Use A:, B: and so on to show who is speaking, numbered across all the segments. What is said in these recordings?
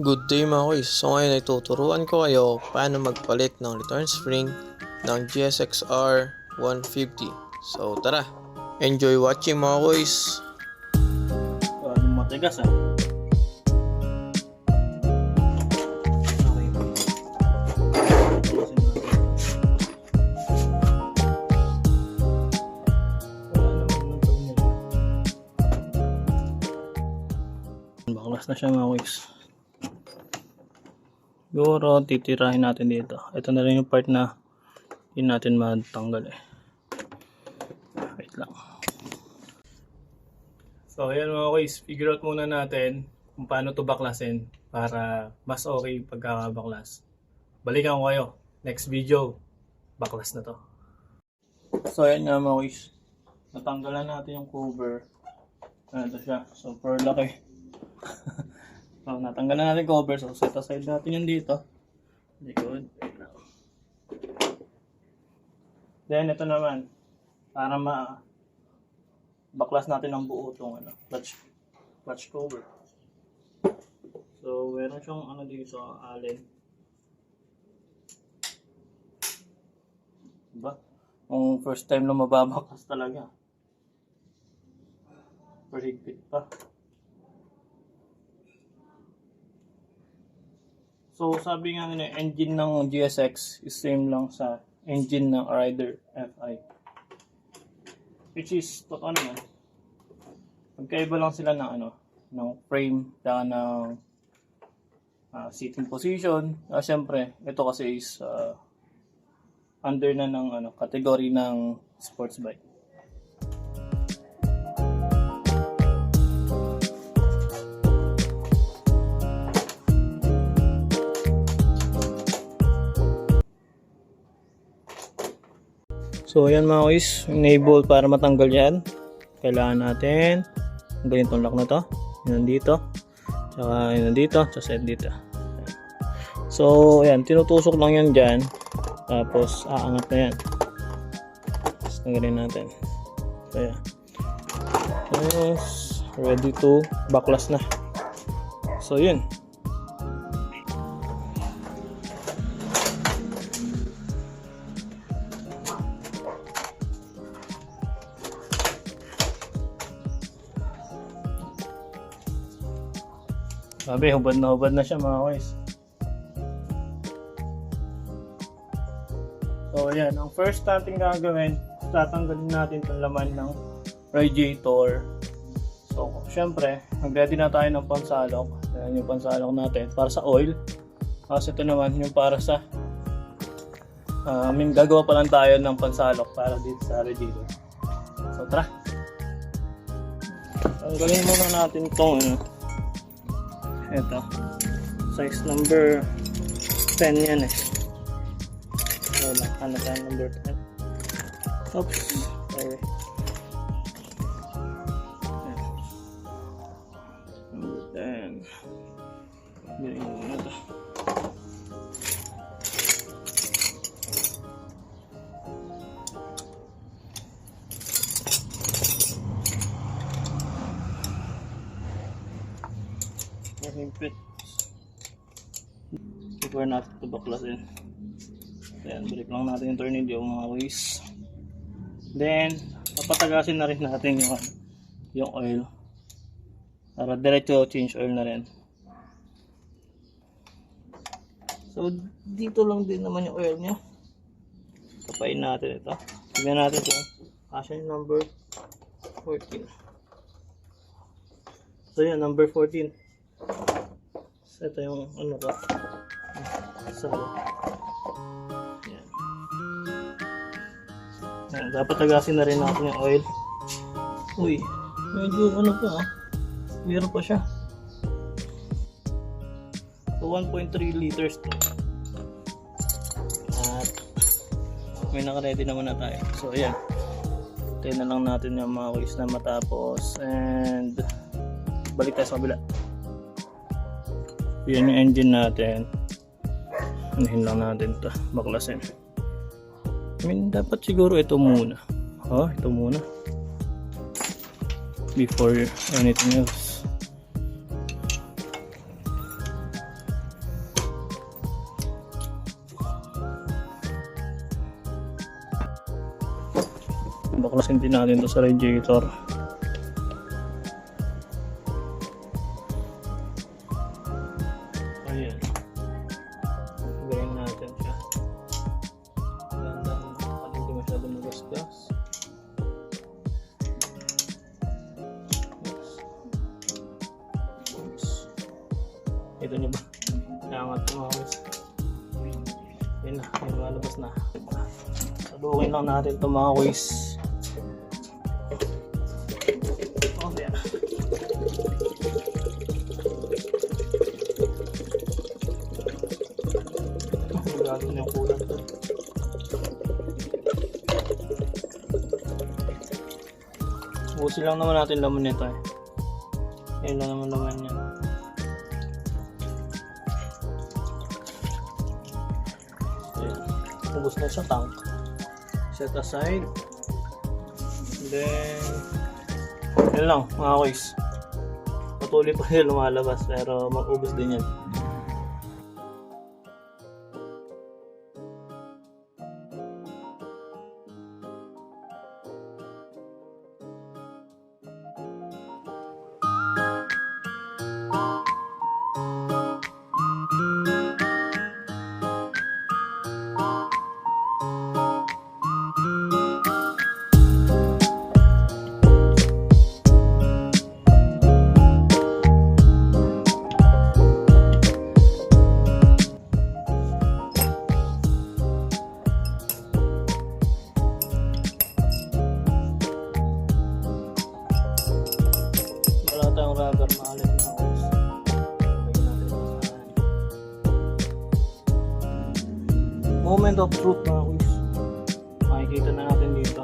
A: Good day mga kuys. So ngayon ay tuturuan ko kayo paano magpalit ng return spring ng GSXR 150. So tara, enjoy watching mga kuys.
B: Ano matigas ah. Baklas na siya mga weeks. Siguro titirahin natin dito. Ito na rin yung part na hindi natin matanggal eh. Wait lang. So, ayan mga guys, figure out muna natin kung paano to baklasin para mas okay pagkakabaklas. Balikan ko kayo. Next video, baklas na to. So, ayan nga mga guys. Natanggalan natin yung cover. Ano to siya? Super laki. so, natanggalan natin yung cover. So, set aside natin yun dito. Likod. Then, ito naman. Para ma baklas natin ang buo itong ano, clutch, clutch cover. So, meron siyang ano dito, allen. Diba? Kung first time na mababakas talaga. Perhigpit pa. So, sabi nga nila, engine ng GSX is same lang sa engine ng Rider FI. Which is, totoo naman. Magkaiba lang sila ng ano, ng frame, saka ng ah, seating position. Ah, Siyempre, ito kasi is ah, under na ng ano, category ng sports bike. So, ayan mga guys, enable para matanggal yan. Kailangan natin tanggalin itong lock na to. Yun nandito. Tsaka yun nandito. Tsaka set dito. So, ayan, tinutusok lang yan dyan. Tapos, aangat na yan. Tapos, natin. So, ayan. Tapos, ready to backlash na. So, yun. Sabi, hubad na hubad na siya mga guys. So, ayan. Ang first natin gagawin, tatanggalin natin itong laman ng radiator. So, syempre, nag-ready na tayo ng pansalok. Ayan yung pansalok natin para sa oil. Tapos ito naman yung para sa uh, I mean, gagawa pa lang tayo ng pansalok para dito sa radiator. So, tara! Tanggalin muna natin itong ito. Size number 10 yan eh. Wala, ano tayo number 10. Oops. Mahigpit. Siguro natin ito baklasin. Ayan, balik lang natin yung tornilyo mga ways. Then, papatagasin na rin natin yung, ano, yung oil. Para diretso change oil na rin. So, dito lang din naman yung oil niya. Tapain natin ito. Tignan natin ito. Yung number 14. So, yan, number 14. Ito yung ano to. So, yan. Yan, dapat tagasin na rin natin yung oil. Uy, medyo ano pa ah. Meron pa siya. So, 1.3 liters to. At, may naka-ready naman na tayo. So, ayan. Tayo na lang natin yung mga quiz na matapos. And, balik tayo sa kabila. Yan yung engine natin. Anahin lang natin to Baklasin. I mean, dapat siguro ito muna. Oh, ito muna. Before anything else. Baklasin din natin to sa radiator. Salukin lang natin ito mga quiz. Oh, yeah. Gagawin yung lang naman natin laman nito eh. Yan lang naman laman niya. Ubus na sa tank. Set aside. Then, yun lang mga boys. Patuloy pa rin lumalabas pero mag-ubos din yan. Moment of truth mga boys. Makikita na natin dito.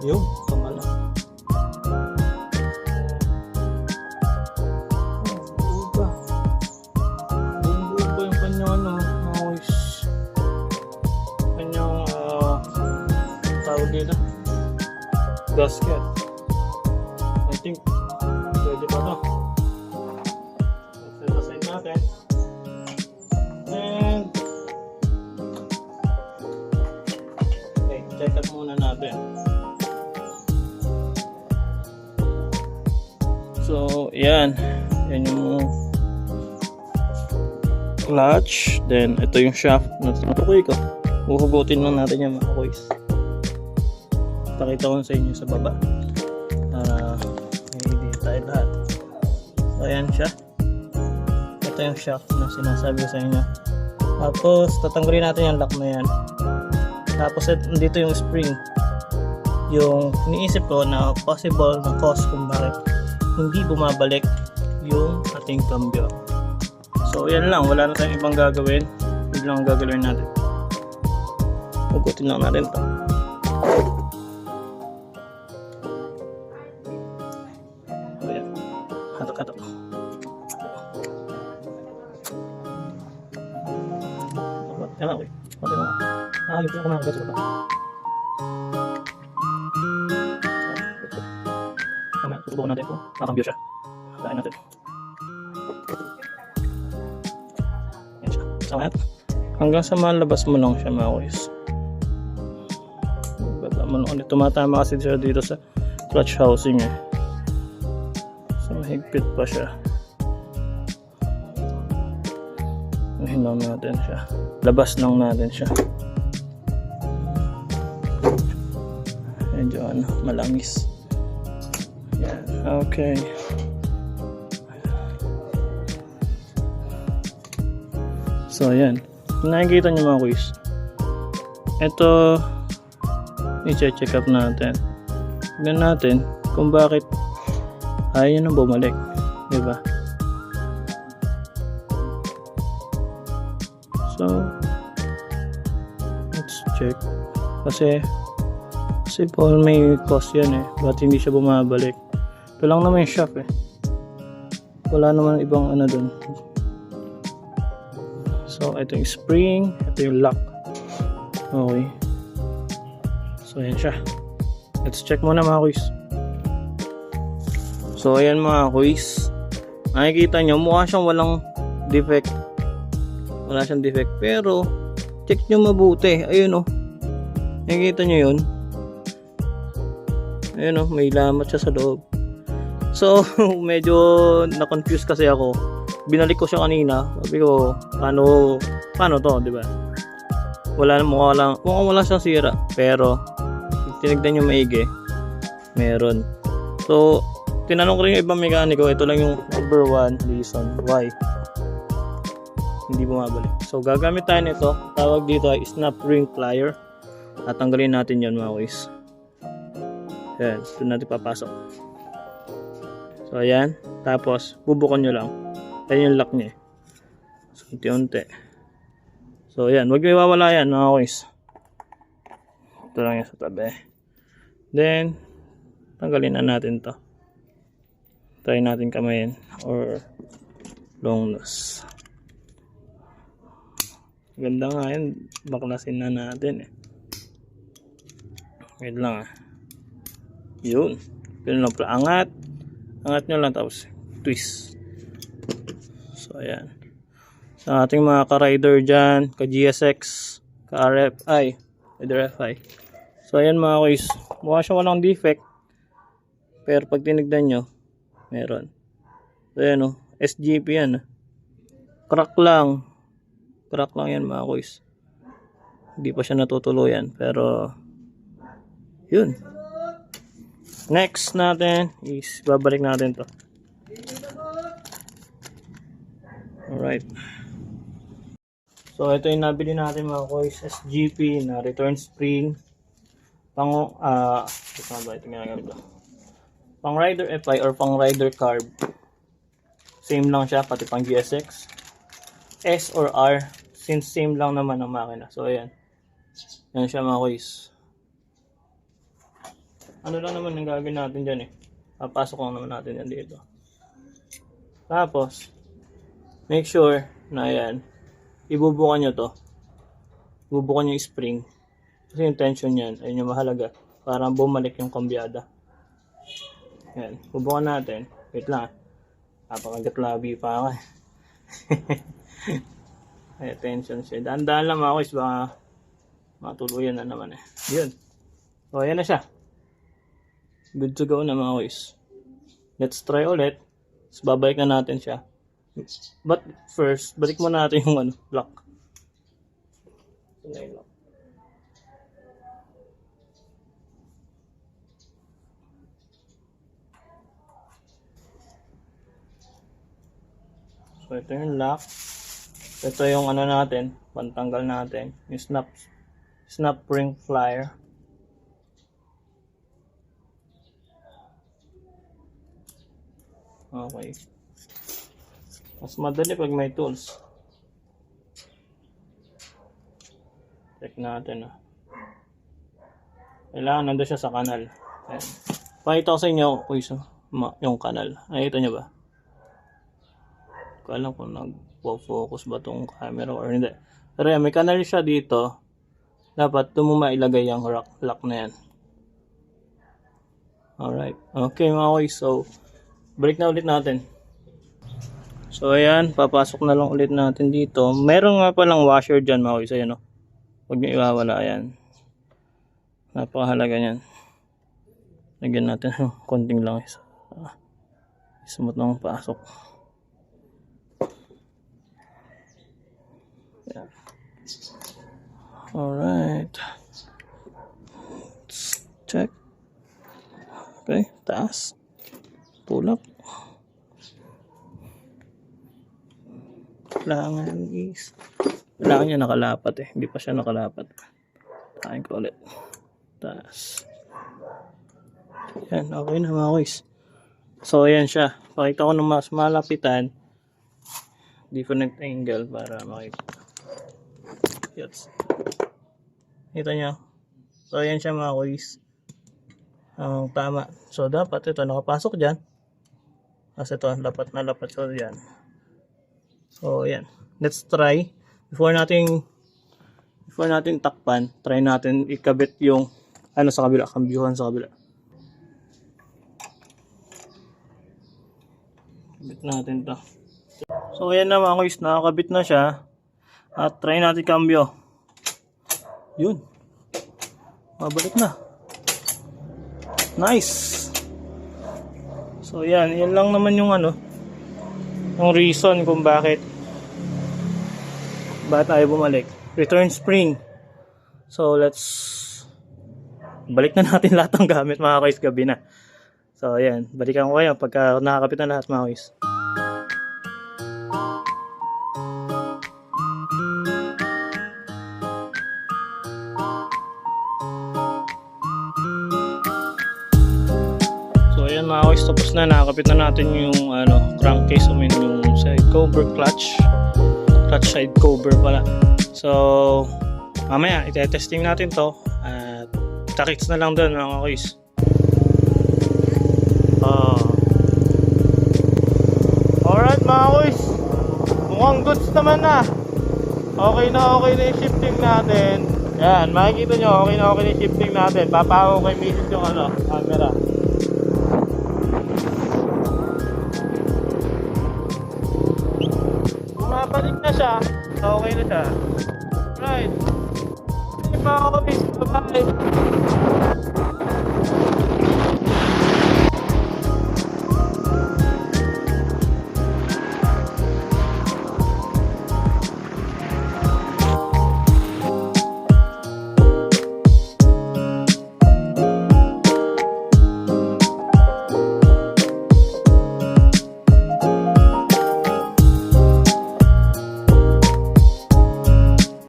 B: Yung, kamala. Oh, ba? Bumbuo ba yung kanyang ano, mga boys? Kanyang, ah, tawag dito gasket yan yan yung clutch then ito yung shaft na tinutukoy ko Uhugutin lang natin yung mga boys. Pakita ko sa inyo sa baba. Para hindi tayo lahat. So, ayan siya. Ito yung shaft na sinasabi sa inyo. Tapos, tatanggalin natin yung lock na yan. Tapos, dito yung spring. Yung iniisip ko na possible na cause kung bakit hindi bumabalik yung ating cambio. So, yan lang. Wala na tayong ibang gagawin. Yun lang ang gagawin natin. Hugutin lang natin to. Ayan. Hatok, hatok. Yan lang, uy. Okay lang. Ah, yung ako mga gato ito. Nakakambyo siya. Kain natin. Yan siya. Natin. Hanggang sa malabas mo lang siya mga boys. Baba mo lang. Tumatama kasi siya dito sa clutch housing eh. So mahigpit pa siya. Hinom natin siya. Labas lang natin siya. Medyo ano, malangis. Okay. So ayan. Nakikita niyo mga quiz. Ito i-check up natin. Tignan natin kung bakit ayaw nang bumalik. Di ba? So, let's check. Kasi, kasi Paul may cause yan eh. Ba't hindi siya bumabalik? Ito lang naman yung shop eh. Wala naman ibang ano dun. So, ito yung spring. Ito yung lock. Okay. So, ayan siya. Let's check muna mga quiz. So, ayan mga quiz. Nakikita nyo, mukha siyang walang defect. Wala siyang defect. Pero, check nyo mabuti. Ayun oh. Nakikita nyo yun? Ayun oh, may lamat siya sa loob. So, medyo na-confuse kasi ako. Binalik ko siya kanina. Sabi ko, paano, paano to, di ba? Wala, mukha lang, mukhang wala siyang sira. Pero, tinignan nyo maigi, meron. So, tinanong ko rin yung ibang mekaniko, ito lang yung number one reason why hindi bumabalik. So, gagamit tayo nito. Tawag dito ay snap ring plier. At tanggalin natin yon mga boys. Ayan, doon natin papasok. So, ayan. Tapos, bubukon nyo lang. Ayan yung lock eh. So, unti-unti. So, ayan. Huwag may yan, mga boys. Ito lang yan sa tabi. Then, tanggalin na natin to. Try natin kamayin or long nose. Ganda nga yan. Baklasin na natin eh. Wait lang ah. Yun. Ganun lang pala. Angat. Angat nyo lang tapos twist. So ayan. Sa ating mga ka-rider dyan, ka-GSX, ka-RFI, either FI. So ayan mga kuys. Mukha siya walang defect. Pero pag tinignan nyo, meron. So ayan o. SGP yan. ah. Crack lang. Crack lang yan mga kuys. Hindi pa siya natutuluyan. Pero, yun. Next natin is babalik natin to. Alright. So, ito yung nabili natin mga kuys. SGP na return spring. Pang, ah, ito nga ba ito ginagamit ko? Pang rider FI or pang rider carb. Same lang siya, pati pang GSX. S or R, since same lang naman ang makina. So, ayan. Yan siya mga kuys. Ano lang naman ang gagawin natin dyan eh. Papasok lang naman natin yan dito. Tapos, make sure na yan, ibubukan nyo to. Ibubukan nyo yung spring. Kasi yung tension yan, ayun yung mahalaga. Para bumalik yung kambyada. Yan, bubukan natin. Wait lang. ah. Napakagat labi pa ako eh. Ay, attention siya. Daan-daan lang mga kuys, baka matuluyan na naman eh. Yun. O, ayan na siya. Good to go na mga kuys. Let's try ulit. Tapos babalik na natin siya. But first, balik muna natin yung ano, lock. So, ito yung lock. Ito yung ano natin, pantanggal natin, yung snap snap ring flyer. Okay. Mas madali pag may tools. Check natin ah. Kailangan nandun siya sa kanal. Ayan. Pakita ko sa inyo, kuys, oh, ma- yung kanal. Nakita niyo ba? Hindi ko nag-focus ba tong camera or hindi. Pero yan, may kanal siya dito. Dapat doon mo mailagay yung lock, lock na yan. Alright. Okay mga boys. So, balik na ulit natin. So, ayan. Papasok na lang ulit natin dito. Meron nga palang washer dyan mga boys. Ayan o. Huwag nyo iwawala. Ayan. Napakahalaga niyan. Lagyan natin ng konting lang. Ah, Smooth nang pasok. Ayan. Alright. Let's check. Okay, taas. Tulak. Kailangan is... Kailangan niya nakalapat eh. Hindi pa siya nakalapat. Takin ko ulit. Taas. Yan, okay na mga boys. So, ayan siya. Pakita ko ng mas malapitan. Different angle para makita. Yes. Kita nyo? So, ayan siya mga boys. Ang tama. So, dapat ito nakapasok dyan. Kasi ito, dapat na dapat so dyan. So, ayan. Let's try. Before natin before natin takpan, try natin ikabit yung ano sa kabila, kambyuhan sa kabila. Kabit natin to. So, ayan na mga kuys, nakakabit na siya. At try natin cambio. Yun. Mabalik na. Nice. So yan, yan lang naman yung ano, yung reason kung bakit bakit ayaw bumalik. Return spring. So let's balik na natin lahat ng gamit mga guys gabi na. So ayan, balikan ko kayo pagka nakakapit na lahat mga guys. Guys, tapos na nakakapit na natin yung ano, crankcase I mean yung side cover clutch clutch side cover pala. So mamaya ite-testing natin to at takits na lang doon mga guys. Ah. Alright mga guys. Mukhang goods naman na. Okay na okay na yung shifting natin. Yan, makikita nyo, okay na okay na yung shifting natin. Papahaw kay Mrs. yung ano, camera. siya. Okay na siya. Right. Thank you, Bye.